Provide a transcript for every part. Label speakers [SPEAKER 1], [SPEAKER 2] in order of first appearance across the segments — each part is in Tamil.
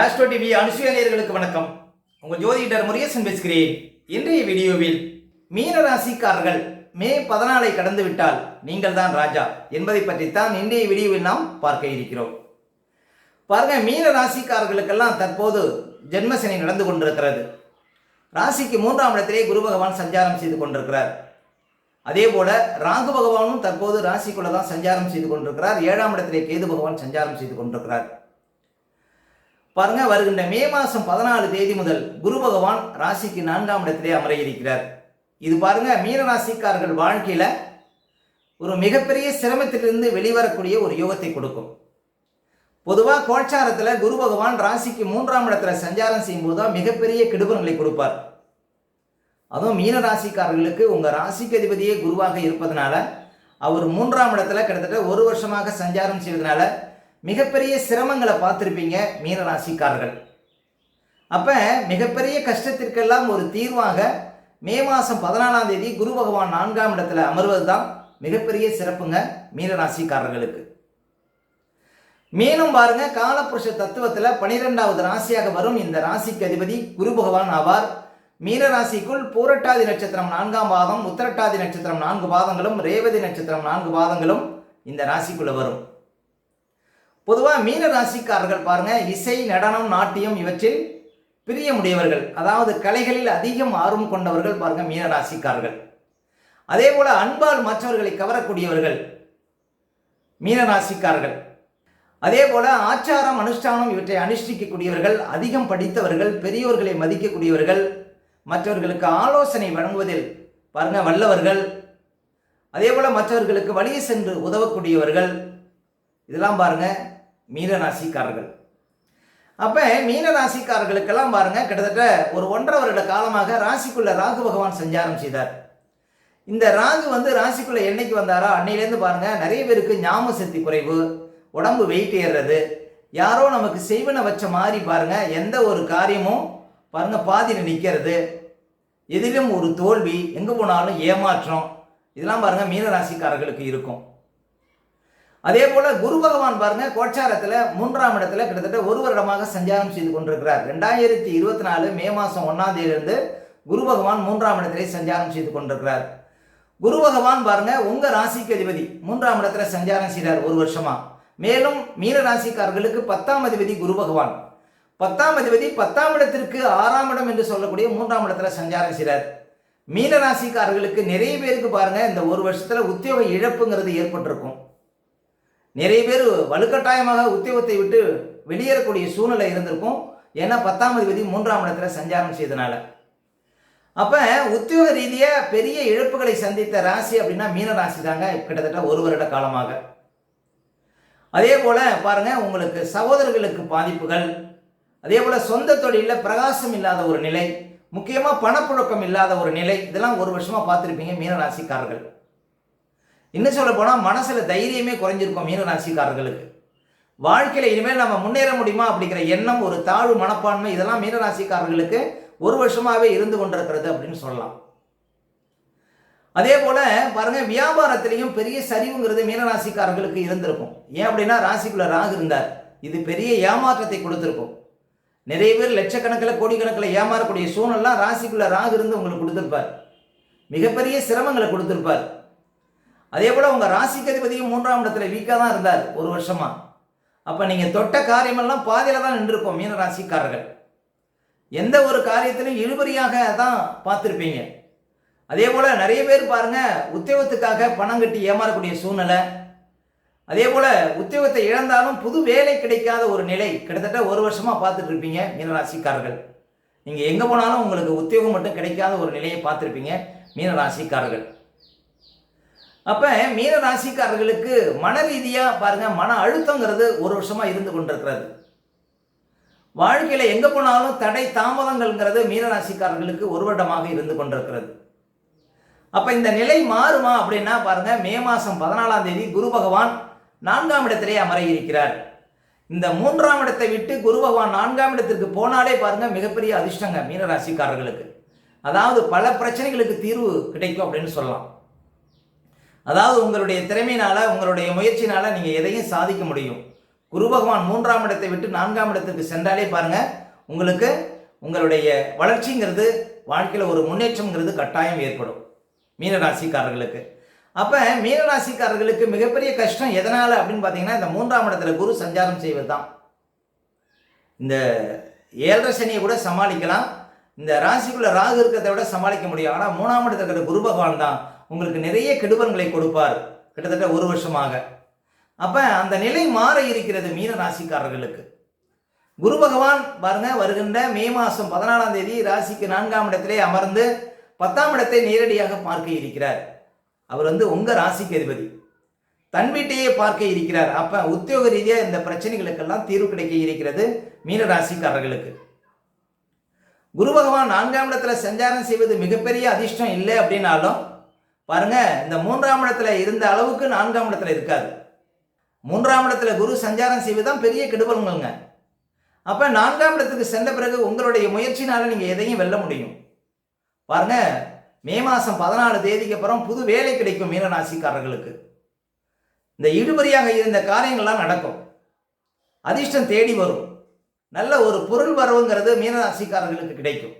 [SPEAKER 1] ஆஸ்ட்ரோ டிவி அனுசுயநேயர்களுக்கு வணக்கம். உங்கள் ஜோதிடர் முருகேசன் பேசுகிறேன். இன்றைய வீடியோவில் மீன ராசிக்காரர்கள் மே பதினாலை கடந்து விட்டால் நீங்கள் தான் ராஜா என்பதை பற்றித்தான் இன்றைய வீடியோவில் நாம் பார்க்க இருக்கிறோம். பாருங்க மீன ராசிக்காரர்களுக்கெல்லாம் தற்போது ஜென்மசனி நடந்து கொண்டிருக்கிறது. ராசிக்கு மூன்றாம் இடத்திலே குரு பகவான் சஞ்சாரம் செய்து கொண்டிருக்கிறார். அதே போல ராகு பகவானும் தற்போது ராசிக்குள்ள தான் சஞ்சாரம் செய்து கொண்டிருக்கிறார். ஏழாம் இடத்திலே கேது பகவான் சஞ்சாரம் செய்து கொண்டிருக்கிறார். பாருங்க வருகின்ற மே மாதம் பதினாலு தேதி முதல் குரு பகவான் ராசிக்கு நான்காம் இடத்திலே அமர இருக்கிறார் இது பாருங்க மீனராசிக்காரர்கள் வாழ்க்கையில ஒரு மிகப்பெரிய சிரமத்திலிருந்து வெளிவரக்கூடிய ஒரு யோகத்தை கொடுக்கும். பொதுவாக கோட்சாரத்தில் குரு பகவான் ராசிக்கு மூன்றாம் இடத்துல சஞ்சாரம் செய்யும்போது தான் மிகப்பெரிய கெடுபங்களை கொடுப்பார். அதுவும் மீன ராசிக்காரர்களுக்கு உங்கள் ராசிக்கு அதிபதியே குருவாக இருப்பதனால அவர் மூன்றாம் இடத்துல கிட்டத்தட்ட ஒரு வருஷமாக சஞ்சாரம் செய்வதனால மிகப்பெரிய சிரமங்களை பார்த்துருப்பீங்க மீனராசிக்காரர்கள் அப்போ மிகப்பெரிய கஷ்டத்திற்கெல்லாம் ஒரு தீர்வாக மே மாதம் பதினாலாம் தேதி குரு பகவான் நான்காம் இடத்துல அமர்வது தான் மிகப்பெரிய சிறப்புங்க மீனராசிக்காரர்களுக்கு மேலும் மீனும் பாருங்க காலபுருஷ தத்துவத்தில் பனிரெண்டாவது ராசியாக வரும் இந்த ராசிக்கு அதிபதி குரு பகவான் ஆவார். மீன ராசிக்குள் பூரட்டாதி நட்சத்திரம் நான்காம் பாதம் உத்தரட்டாதி நட்சத்திரம் நான்கு பாதங்களும் ரேவதி நட்சத்திரம் நான்கு பாதங்களும் இந்த ராசிக்குள்ளே வரும். பொதுவாக மீன ராசிக்காரர்கள் பாருங்க இசை நடனம் நாட்டியம் இவற்றில் பிரியமுடையவர்கள். அதாவது கலைகளில் அதிகம் ஆர்வம் கொண்டவர்கள் பாருங்க மீன ராசிக்காரர்கள். அதே போல அன்பால் மற்றவர்களை கவரக்கூடியவர்கள் மீன ராசிக்காரர்கள். அதே போல ஆச்சாரம் அனுஷ்டானம் இவற்றை அனுஷ்டிக்கக்கூடியவர்கள் அதிகம் படித்தவர்கள் பெரியோர்களை மதிக்கக்கூடியவர்கள் மற்றவர்களுக்கு ஆலோசனை வழங்குவதில் பாருங்க வல்லவர்கள். அதே போல மற்றவர்களுக்கு வழியே சென்று உதவக்கூடியவர்கள். இதெல்லாம் பாருங்க மீனராசிக்காரர்கள். அப்போ மீன ராசிக்காரர்களுக்கெல்லாம் பாருங்க கிட்டத்தட்ட ஒரு ஒன்றரை வருட காலமாக ராசிக்குள்ள ராகு பகவான் சஞ்சாரம் செய்தார். இந்த ராகு வந்து ராசிக்குள்ள என்னைக்கு வந்தாரோ? அன்னையிலேருந்து பாருங்க நிறைய பேருக்கு ஞாபக சக்தி குறைவு உடம்பு வெயிட் ஏறுறது யாரோ நமக்கு செய்வன வச்ச மாதிரி பாருங்க எந்த ஒரு காரியமும் பாருங்க பாதியில் நிற்கிறது எதிலும் ஒரு தோல்வி எங்கே போனாலும் ஏமாற்றம் இதெல்லாம் பாருங்க மீனராசிக்காரர்களுக்கு இருக்கும். அதே போல குரு பகவான் பாருங்க கோச்சாரத்தில் மூன்றாம் இடத்துல கிட்டத்தட்ட ஒரு வருடமாக சஞ்சாரம் செய்து கொண்டிருக்கிறார். ரெண்டாயிரத்தி இருபத்தி நாலு மே மாதம் ஒன்றாம் தேதியிலிருந்து குரு பகவான் மூன்றாம் இடத்திலே சஞ்சாரம் செய்து கொண்டிருக்கிறார். குரு பகவான் பாருங்க உங்க ராசிக்கு அதிபதி மூன்றாம் இடத்துல சஞ்சாரம் செய்கிறார் ஒரு வருஷமா. மேலும் மீன ராசிக்காரர்களுக்கு பத்தாம் அதிபதி குரு பகவான். பத்தாம் அதிபதி பத்தாம் இடத்திற்கு ஆறாம் இடம் என்று சொல்லக்கூடிய மூன்றாம் இடத்துல சஞ்சாரம் செய்கிறார் மீன ராசிக்காரர்களுக்கு நிறைய பேருக்கு பாருங்க இந்த ஒரு வருஷத்துல உத்தியோக இழப்புங்கிறது ஏற்பட்டிருக்கும். நிறைய பேர் வலுக்கட்டாயமாக உத்தியோகத்தை விட்டு வெளியேறக்கூடிய சூழ்நிலை இருந்திருக்கும். ஏன்னா பத்தாம் அதிபதி மூன்றாம் இடத்துல சஞ்சாரம் செய்தனால. அப்போ உத்தியோக ரீதியாக பெரிய இழப்புகளை சந்தித்த ராசி அப்படின்னா மீன ராசி தாங்க கிட்டத்தட்ட ஒரு வருட காலமாக. அதே போல் பாருங்க உங்களுக்கு சகோதரர்களுக்கு பாதிப்புகள். அதே போல் சொந்த தொழிலில் பிரகாசம் இல்லாத ஒரு நிலை. முக்கியமாக பணப்புழக்கம் இல்லாத ஒரு நிலை. இதெல்லாம் ஒரு வருஷமாக பார்த்துருப்பீங்க மீனராசிக்காரர்கள் இன்னும் சொல்ல போனால் மனசில் தைரியமே குறைஞ்சிருக்கும் மீனராசிக்காரர்களுக்கு வாழ்க்கையில் இனிமேல் நம்ம முன்னேற முடியுமா அப்படிங்கிற எண்ணம் ஒரு தாழ்வு மனப்பான்மை இதெல்லாம் மீனராசிக்காரர்களுக்கு ஒரு வருஷமாகவே இருந்து கொண்டிருக்கிறது அப்படின்னு சொல்லலாம். அதே போல பாருங்க வியாபாரத்திலையும் பெரிய சரிவுங்கிறது மீனராசிக்காரர்களுக்கு இருந்திருக்கும். ஏன் அப்படின்னா ராசிக்குள்ள ராகு இருந்தார். இது பெரிய ஏமாற்றத்தை கொடுத்துருக்கும். நிறைய பேர் லட்சக்கணக்கில் கோடிக்கணக்கில் ஏமாறக்கூடிய சூழ்நிலாம் ராசிக்குள்ள ராகு இருந்து உங்களுக்கு கொடுத்துருப்பார். மிகப்பெரிய சிரமங்களை கொடுத்துருப்பார். அதே போல் உங்கள் ராசிக்கு அதிபதியும் மூன்றாம் இடத்துல வீக்காக தான் இருந்தார் ஒரு வருஷமாக அப்போ நீங்கள் தொட்ட காரியமெல்லாம் பாதியில் தான் நின்றுருக்கோம் மீன ராசிக்காரர்கள். எந்த ஒரு காரியத்திலும் இழுபறியாக தான் பார்த்துருப்பீங்க. அதே போல் நிறைய பேர் பாருங்கள் உத்தியோகத்துக்காக பணம் கட்டி ஏமாறக்கூடிய சூழ்நிலை. அதே போல் உத்தியோகத்தை இழந்தாலும் புது வேலை கிடைக்காத ஒரு நிலை கிட்டத்தட்ட ஒரு வருஷமாக பார்த்துட்டு இருப்பீங்க மீனராசிக்காரர்கள் நீங்கள் எங்கே போனாலும் உங்களுக்கு உத்தியோகம் மட்டும் கிடைக்காத ஒரு நிலையை பார்த்துருப்பீங்க மீனராசிக்காரர்கள் அப்போ மீன ராசிக்காரர்களுக்கு மன ரீதியாக பாருங்க மன அழுத்தங்கிறது ஒரு வருஷமாக இருந்து கொண்டிருக்கிறது. வாழ்க்கையில் எங்கே போனாலும் தடை தாமதங்கள்ங்கிறது மீன ராசிக்காரர்களுக்கு ஒரு வருடமாக இருந்து கொண்டிருக்கிறது. அப்போ இந்த நிலை மாறுமா அப்படின்னா பாருங்க மே மாதம் பதினாலாம் தேதி குரு பகவான் நான்காம் இடத்திலே அமர இருக்கிறார். இந்த மூன்றாம் இடத்தை விட்டு குரு பகவான் நான்காம் இடத்திற்கு போனாலே பாருங்கள் மிகப்பெரிய அதிர்ஷ்டங்க மீன ராசிக்காரர்களுக்கு அதாவது பல பிரச்சனைகளுக்கு தீர்வு கிடைக்கும் அப்படின்னு சொல்லலாம். அதாவது உங்களுடைய திறமையினால உங்களுடைய முயற்சினால நீங்கள் எதையும் சாதிக்க முடியும். குரு பகவான் மூன்றாம் இடத்தை விட்டு நான்காம் இடத்துக்கு சென்றாலே பாருங்க உங்களுக்கு உங்களுடைய வளர்ச்சிங்கிறது வாழ்க்கையில் ஒரு முன்னேற்றம்ங்கிறது கட்டாயம் ஏற்படும். மீனராசிக்காரர்களுக்கு. அப்போ மீனராசிக்காரர்களுக்கு மிகப்பெரிய கஷ்டம் எதனால் அப்படின்னு பார்த்தீங்கன்னா இந்த மூன்றாம் இடத்துல குரு சஞ்சாரம் செய்வது தான் இந்த ஏழரை சனியை கூட சமாளிக்கலாம். இந்த ராசிக்குள்ள ராகு இருக்கிறத விட சமாளிக்க முடியும். ஆனால் மூணாம் இடத்துல இருக்கிற குரு பகவான் தான் உங்களுக்கு நிறைய கெடுபன்களை கொடுப்பார். கிட்டத்தட்ட ஒரு வருஷமாக. அப்போ அந்த நிலை மாற இருக்கிறது மீன ராசிக்காரர்களுக்கு. குரு பகவான் பாருங்க வருகின்ற மே மாதம் பதினாலாம் தேதி ராசிக்கு நான்காம் இடத்திலே அமர்ந்து பத்தாம் இடத்தை நேரடியாக பார்க்க இருக்கிறார். அவர் வந்து உங்கள் ராசிக்கு அதிபதி. தன் வீட்டையே பார்க்க இருக்கிறார். அப்போ உத்தியோக ரீதியாக இந்த பிரச்சனைகளுக்கெல்லாம் தீர்வு கிடைக்க இருக்கிறது மீன ராசிக்காரர்களுக்கு. குரு பகவான் நான்காம் இடத்துல சஞ்சாரம் செய்வது மிகப்பெரிய அதிர்ஷ்டம் இல்லை அப்படின்னாலும் பாருங்க இந்த மூன்றாம் இடத்துல இருந்த அளவுக்கு நான்காம் இடத்துல இருக்காது மூன்றாம் இடத்துல குரு சஞ்சாரம் செய்வதுதான் பெரிய கெடுபல்களுங்க அப்போ நான்காம் இடத்துக்கு சென்ற பிறகு உங்களுடைய முயற்சினால நீங்கள் எதையும் வெல்ல முடியும். பாருங்க மே மாதம் பதினாலு தேதிக்கு அப்புறம் புது வேலை கிடைக்கும் மீனராசிக்காரர்களுக்கு. இந்த இடுபறியாக இருந்த காரியங்கள்லாம் நடக்கும். அதிர்ஷ்டம் தேடி வரும். நல்ல ஒரு பொருள் வரவுங்கிறது மீனராசிக்காரர்களுக்கு கிடைக்கும்.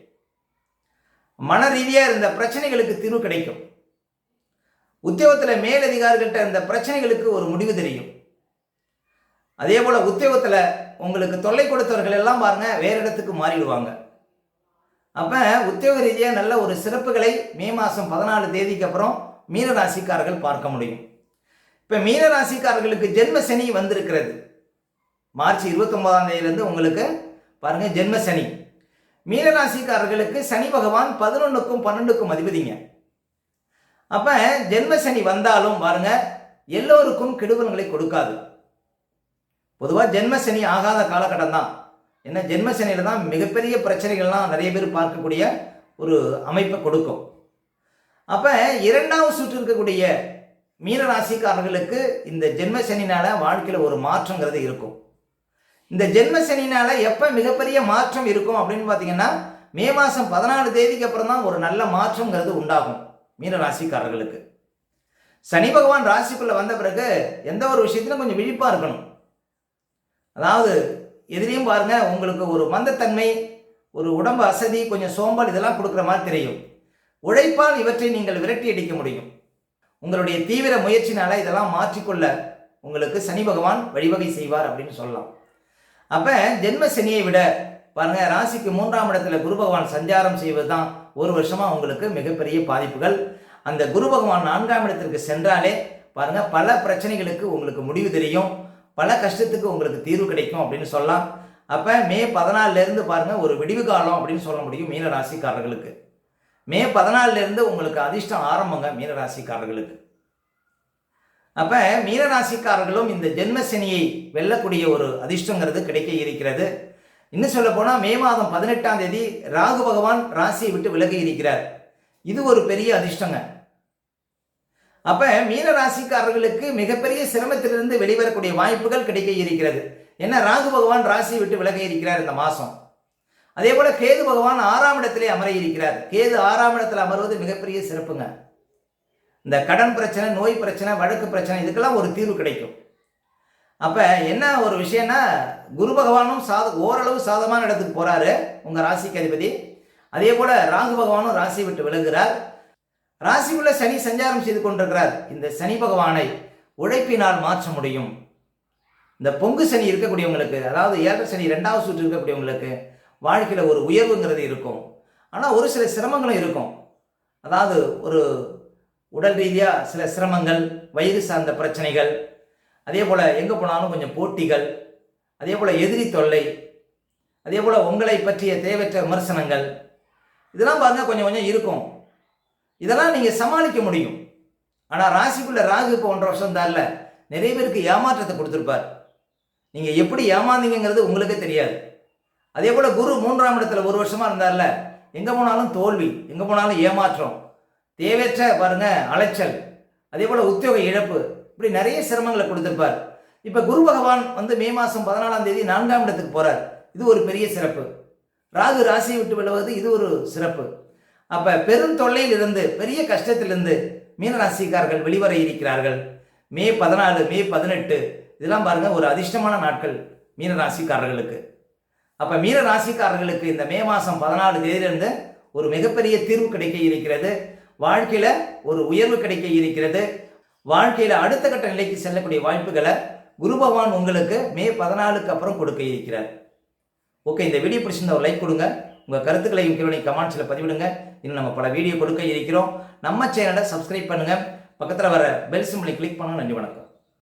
[SPEAKER 1] மன ரீதியாக இருந்த பிரச்சனைகளுக்கு தீர்வு கிடைக்கும். உத்தியோகத்தில் மேலதிகாரிகள்கிட்ட இந்த பிரச்சனைகளுக்கு ஒரு முடிவு தெரியும். அதே போல் உத்தியோகத்தில் உங்களுக்கு தொல்லை கொடுத்தவர்கள் எல்லாம் பாருங்கள் வேற இடத்துக்கு மாறிடுவாங்க. அப்போ உத்தியோக ரீதியாக நல்ல ஒரு சிறப்புகளை மே மாதம் பதினாலு தேதிக்கு அப்புறம் மீனராசிக்காரர்கள் பார்க்க முடியும். இப்போ மீனராசிக்காரர்களுக்கு ஜென்ம சனி வந்திருக்கிறது. மார்ச் இருபத்தொன்பதாம் தேதியிலேருந்து உங்களுக்கு பாருங்கள் ஜென்ம சனி. மீனராசிக்காரர்களுக்கு சனி பகவான் பதினொன்றுக்கும் பன்னெண்டுக்கும் அதிபதிங்க. அப்போ ஜென்ம சனி வந்தாலும் பாருங்க எல்லோருக்கும் கெடுபல்களை கொடுக்காது. பொதுவாக ஜென்ம சனி ஆகாத காலகட்டம் தான். என்ன ஜென்ம சனியில் தான் மிகப்பெரிய பிரச்சனைகள்லாம் நிறைய பேர் பார்க்கக்கூடிய ஒரு அமைப்பை கொடுக்கும். அப்போ இரண்டாவது சுற்று இருக்கக்கூடிய மீன ராசிக்காரர்களுக்கு இந்த ஜென்ம சனினால வாழ்க்கையில் ஒரு மாற்றங்கிறது இருக்கும். இந்த ஜென்ம சனினால எப்போ மிகப்பெரிய மாற்றம் இருக்கும் அப்படின்னு பார்த்தீங்கன்னா மே மாதம் பதினாலு தேதிக்கு அப்புறம் தான் ஒரு நல்ல மாற்றங்கிறது உண்டாகும். மீன ராசிக்காரர்களுக்கு சனி பகவான் ராசிக்குள்ள வந்த பிறகு எந்த ஒரு விஷயத்திலும் கொஞ்சம் விழிப்பாக இருக்கணும். அதாவது எதிரையும் பாருங்க உங்களுக்கு ஒரு மந்தத்தன்மை ஒரு உடம்பு அசதி கொஞ்சம் சோம்பல் இதெல்லாம் கொடுக்குற மாதிரி தெரியும். உழைப்பால் இவற்றை நீங்கள் விரட்டி அடிக்க முடியும். உங்களுடைய தீவிர முயற்சினால இதெல்லாம் மாற்றிக்கொள்ள உங்களுக்கு சனி பகவான் வழிவகை செய்வார் அப்படின்னு சொல்லலாம். அப்ப ஜென்ம சனியை விட பாருங்க ராசிக்கு மூன்றாம் இடத்துல குரு பகவான் சஞ்சாரம் செய்வது தான் ஒரு வருஷமாக உங்களுக்கு மிகப்பெரிய பாதிப்புகள். அந்த குரு பகவான் நான்காம் இடத்திற்கு சென்றாலே பாருங்க பல பிரச்சனைகளுக்கு உங்களுக்கு முடிவு தெரியும். பல கஷ்டத்துக்கு உங்களுக்கு தீர்வு கிடைக்கும் அப்படின்னு சொல்லலாம். அப்போ மே பதினாலிருந்து பாருங்கள் பாருங்க ஒரு விடிவு காலம் அப்படின்னு சொல்ல முடியும் மீனராசிக்காரர்களுக்கு மே பதினாலிருந்து உங்களுக்கு அதிர்ஷ்டம் ஆரம்பங்க மீனராசிக்காரர்களுக்கு அப்போ மீனராசிக்காரர்களும் இந்த ஜென்மசனியை வெல்லக்கூடிய ஒரு அதிர்ஷ்டங்கிறது கிடைக்க இருக்கிறது. இன்னும் சொல்ல போனால் மே மாதம் பதினெட்டாம் தேதி ராகு பகவான் ராசியை விட்டு விலகி இருக்கிறார். இது ஒரு பெரிய அதிர்ஷ்டங்க. அப்போ மீன ராசிக்காரர்களுக்கு மிகப்பெரிய சிரமத்திலிருந்து வெளிவரக்கூடிய வாய்ப்புகள் கிடைக்க இருக்கிறது. ஏன்னா ராகு பகவான் ராசியை விட்டு விலகி இருக்கிறார் இந்த மாதம் அதே போல கேது பகவான் ஆறாம் இடத்திலே அமர இருக்கிறார். கேது ஆறாம் இடத்துல அமர்வது மிகப்பெரிய சிறப்புங்க. இந்த கடன் பிரச்சனை நோய் பிரச்சனை வழக்கு பிரச்சனை இதுக்கெல்லாம் ஒரு தீர்வு கிடைக்கும். அப்போ என்ன ஒரு விஷயம்னா குரு பகவானும் சாத ஓரளவு சாதமான இடத்துக்கு போகிறாரு உங்கள் ராசிக்கு அதிபதி. அதே போல் ராகு பகவானும் ராசியை விட்டு விலகுகிறார். ராசிக்குள்ள சனி சஞ்சாரம் செய்து கொண்டிருக்கிறார். இந்த சனி பகவானை உழைப்பினால் மாற்ற முடியும். இந்த பொங்கு சனி இருக்கக்கூடியவங்களுக்கு அதாவது ஏழரை சனி ரெண்டாவது சுற்று இருக்கக்கூடியவங்களுக்கு வாழ்க்கையில் ஒரு உயர்வுங்கிறது இருக்கும். ஆனால் ஒரு சில சிரமங்களும் இருக்கும். அதாவது ஒரு உடல் ரீதியாக சில சிரமங்கள் வயிறு சார்ந்த பிரச்சனைகள் அதே போல் எங்கே போனாலும் கொஞ்சம் போட்டிகள் அதே போல் எதிரி தொல்லை அதே போல் உங்களை பற்றிய தேவையற்ற விமர்சனங்கள் இதெல்லாம் பாருங்க கொஞ்சம் கொஞ்சம் இருக்கும். இதெல்லாம் நீங்கள் சமாளிக்க முடியும். ஆனால் ராசிக்குள்ள ராகு இப்போ ஒன்றரை வருஷம் தான் நிறைய பேருக்கு ஏமாற்றத்தை கொடுத்துருப்பார். நீங்கள் எப்படி ஏமாந்தீங்கிறது உங்களுக்கே தெரியாது. அதே போல் குரு மூன்றாம் இடத்துல ஒரு வருஷமாக இருந்தார்ல. எங்கே போனாலும் தோல்வி எங்கே போனாலும் ஏமாற்றம் தேவையற்ற பாருங்க அலைச்சல் அதே போல் உத்தியோக இழப்பு இப்படி நிறைய சிரமங்களை கொடுத்துருப்பார். இப்போ குரு பகவான் வந்து மே மாதம் பதினாலாம் தேதி நான்காம் இடத்துக்கு போகிறார் இது ஒரு பெரிய சிறப்பு. ராகு ராசியை விட்டு விழுவது இது ஒரு சிறப்பு. அப்போ பெரும் தொல்லையிலிருந்து பெரிய கஷ்டத்திலிருந்து மீனராசிக்காரர்கள் வெளிவர இருக்கிறார்கள். மே பதினாலு மே பதினெட்டு இதெல்லாம் பாருங்க ஒரு அதிர்ஷ்டமான நாட்கள் மீன ராசிக்காரர்களுக்கு. அப்போ மீன ராசிக்காரர்களுக்கு இந்த மே மாதம் பதினாலு தேதியிலிருந்து ஒரு மிகப்பெரிய தீர்வு கிடைக்க இருக்கிறது. வாழ்க்கையில் ஒரு உயர்வு கிடைக்க இருக்கிறது. வாழ்க்கையில் அடுத்த கட்ட நிலைக்கு செல்லக்கூடிய வாய்ப்புகளை குரு பகவான் உங்களுக்கு மே பதினாலுக்கு அப்புறம் கொடுக்க இருக்கிறார். ஓகே இந்த வீடியோ பிடிச்சிருந்த ஒரு லைக் கொடுங்க. உங்கள் கருத்துக்களையும் கீழே கமெண்ட்ஸில் பதிவிடுங்க. இன்னும் நம்ம பல வீடியோ கொடுக்க இருக்கிறோம். நம்ம சேனலை சப்ஸ்கிரைப் பண்ணுங்கள் பக்கத்தில் வர பெல் சிம்பிளை கிளிக் பண்ணுங்கள் நன்றி வணக்கம்.